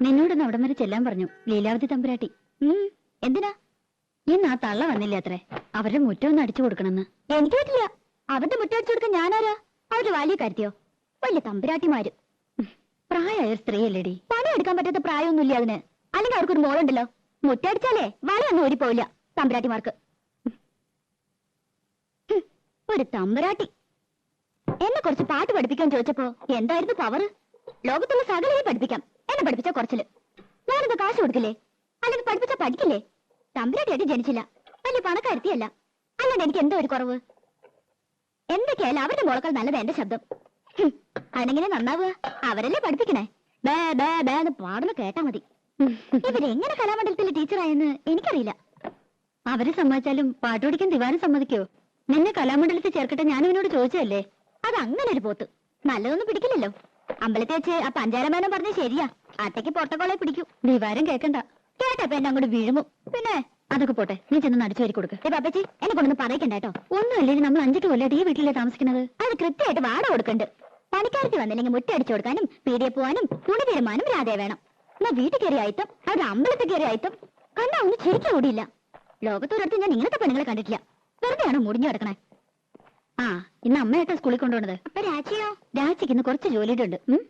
നിന്നോടൊന്ന് അവിടം വരെ ചെല്ലാൻ പറഞ്ഞു. ലീലാവതി തമ്പുരാട്ടി. ഉം, എന്തിനാ? ഇന്ന് ആ തള്ള വന്നില്ല അത്രേ? അവരുടെ മുറ്റം ഒന്ന് അടിച്ചു കൊടുക്കണമെന്ന്. എനിക്ക് പറ്റില്ല. അവരുടെ മുറ്റം അടിച്ചു കൊടുക്കാൻ ഞാനാരാ? അവരുടെ വലിയ കാര്യത്തിയോ? വലിയ തമ്പുരാട്ടിമാര്. പ്രായമായ സ്ത്രീയല്ലേടി. പണിയെടുക്കാൻ പറ്റാത്ത പ്രായമൊന്നുമില്ല അതിന്. അല്ലെങ്കിൽ അവർക്കൊരു മോളുണ്ടല്ലോ. മുറ്റടിച്ചാലേ വലയൊന്നും ഓടിപ്പോയില്ല. തമ്പുരാട്ടിമാർക്ക്. ഒരു തമ്പുരാട്ടി. എന്നെ കുറച്ച് പാട്ട് പഠിപ്പിക്കാൻ ചോദിച്ചപ്പോ എന്തായിരുന്നു പവർ ലോകത്തുള്ള സകലയെ പഠിപ്പിക്കാം. എന്നെ പഠിപ്പിച്ച കുറച്ചിൽ. ഞാനിത് കാശ് കൊടുക്കില്ലേ? അല്ലെങ്കിൽ പഠിപ്പിച്ച പഠിക്കില്ലേ? തമ്പുരാട്ടിയായിട്ട് ജനിച്ചില്ല. വലിയ പണക്കാരുത്തിയല്ല. അല്ലാണ്ട് എനിക്ക് എന്തോ ഒരു കുറവ്? എന്തൊക്കെയായാലും അവരുടെ മുളക്കൾ നല്ലത് എന്റെ ശബ്ദം. അതെങ്ങനെ നന്നാവുക? അവരല്ലേ പഠിപ്പിക്കണേ? ബേ ബേ ബേ എന്ന് പാടുന്ന കേട്ടാ മതി. ഇവരെങ്ങനെ കലാമണ്ഡലത്തിലെ ടീച്ചറായെന്ന് എനിക്കറിയില്ല. അവർ സമ്മതിച്ചാലും പാട്ട് പഠിക്കാൻ ദിവാനം സമ്മതിക്കോ? നിന്നെ കലാമണ്ഡലത്തിൽ ചേർക്കട്ടെ ഞാൻ ഇവനോട് ചോദിച്ചതല്ലേ? അത് അങ്ങനെ ഒരു പോത്ത്. നല്ലതൊന്നും പിടിക്കില്ലല്ലോ. അമ്പലത്തെ വെച്ച് ആ പഞ്ചാരമേനം പറഞ്ഞ ശരിയാ. അത്തേക്ക് പൊട്ടക്കോളെ പിടിക്കൂ. വിവാരം കേക്കണ്ട. കേട്ടപ്പ എന്നെ അങ്ങോട്ട് വീഴുമോ പിന്നെ അതൊക്കെ പോട്ടെ നീ ചെന്ന് നടിച്ചു വരി കൊടുക്ക്. ഏ പാപ്പച്ചി എന്നെ കൊണ്ടൊന്ന് പറയിക്കണ്ട കേട്ടോ. ഒന്നുമില്ലേ നമ്മൾ അഞ്ചെട്ട് കൊല്ലായിട്ട് ഈ വീട്ടിലെ താമസിക്കുന്നത്? അത് കൃത്യമായിട്ട് വാട കൊടുക്കണ്ട്. പണിക്കാരത്തി വന്നില്ലെങ്കിൽ മുറ്റടിച്ചു കൊടുക്കാനും പീടിയെ പോവാനും തുണി തീരുമാനം രാധേ വേണം. എന്നാ വീട്ടിൽ കയറി ആയിട്ടും അവരുടെ അമ്പലത്തിൽ കയറി ആയിട്ടും കണ്ടാ ഒന്ന് ശരിക്കും ഓടിയില്ല. ലോകത്തൊരിടത്ത് ഞാൻ ഇങ്ങനത്തെ പെണ്ണുങ്ങളെ കണ്ടിട്ടില്ല. വെറുതെയാണോ മുടിഞ്ഞു കിടക്കണേ? ആ ഇന്ന് അമ്മയായിട്ട് സ്കൂളിൽ കൊണ്ടുപോണത്. അപ്പൊ രാജിയോ? രാജിക്ക് ഇന്ന് കുറച്ച് ജോലിയുടെ ഉണ്ട് ഉം?